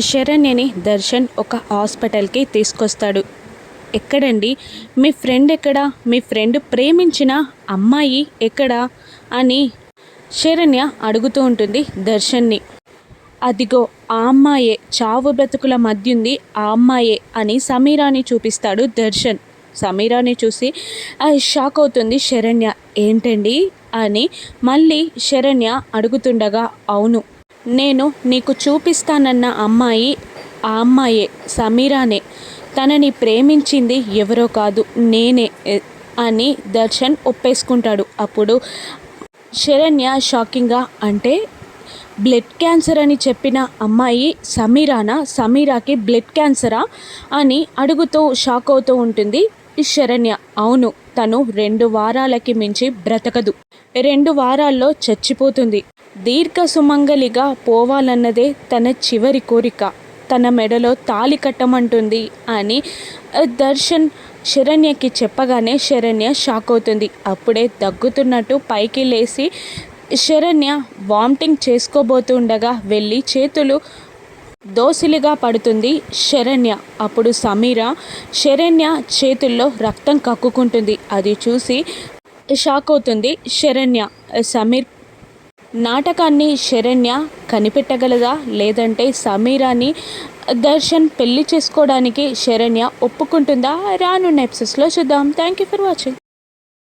శరణ్యని దర్శన్ ఒక హాస్పిటల్కి తీసుకొస్తాడు. ఎక్కడండి? మీ ఫ్రెండ్ ఎక్కడా? మీ ఫ్రెండ్ ప్రేమించిన అమ్మాయి ఎక్కడా? అని శరణ్య అడుగుతూ ఉంటుంది దర్శన్ని. అదిగో ఆ అమ్మాయే చావు బ్రతుకుల మధ్య ఉంది ఆ అమ్మాయే అని సమీరాని చూపిస్తాడు దర్శన్. సమీరాని చూసి షాక్ అవుతుంది శరణ్య. ఏంటండి? అని మళ్ళీ శరణ్య అడుగుతుండగా అవును నేను నీకు చూపిస్తానన్న అమ్మాయి ఆ అమ్మాయే సమీరానే. తనని ప్రేమించింది ఎవరో కాదు నేనే అని దర్శన్ ఒప్పేసుకుంటాడు. అప్పుడు శరణ్య షాకింగ్గా అంటే బ్లడ్ క్యాన్సర్ అని చెప్పిన అమ్మాయి సమీరానా? సమీరాకి బ్లడ్ క్యాన్సరా? అని అడుగుతూ షాక్ అవుతూ ఉంటుంది శరణ్య. అవును తను రెండు వారాలకి మించి బ్రతకదు. రెండు వారాల్లో చచ్చిపోతుంది. దీర్ఘ సుమంగలిగా పోవాలన్నదే తన చివరి కోరిక. తన మెడలో తాలి కట్టమంటుంది అని దర్శన్ శరణ్యకి చెప్పగానే శరణ్య షాక్ అవుతుంది అప్పుడే దగ్గుతున్నట్టు పైకి లేచి శరణ్య వామిటింగ్ చేసుకోబోతుండగా వెళ్ళి చేతులు దోసిలిగా పడుతుంది శరణ్య. అప్పుడు సమీర శరణ్య చేతుల్లో రక్తం కక్కుకుంటుంది. అది చూసి షాక్ అవుతుంది శరణ్య. సమీర్ నాటకాన్ని శరణ్య కనిపెట్టగలదా? లేదంటే సమీరాని దర్శన్ పెళ్ళి చేసుకోవడానికి శరణ్య ఒప్పుకుంటుందా? రానున్న ఎపిసోడ్స్లో చూద్దాం. Thank you for watching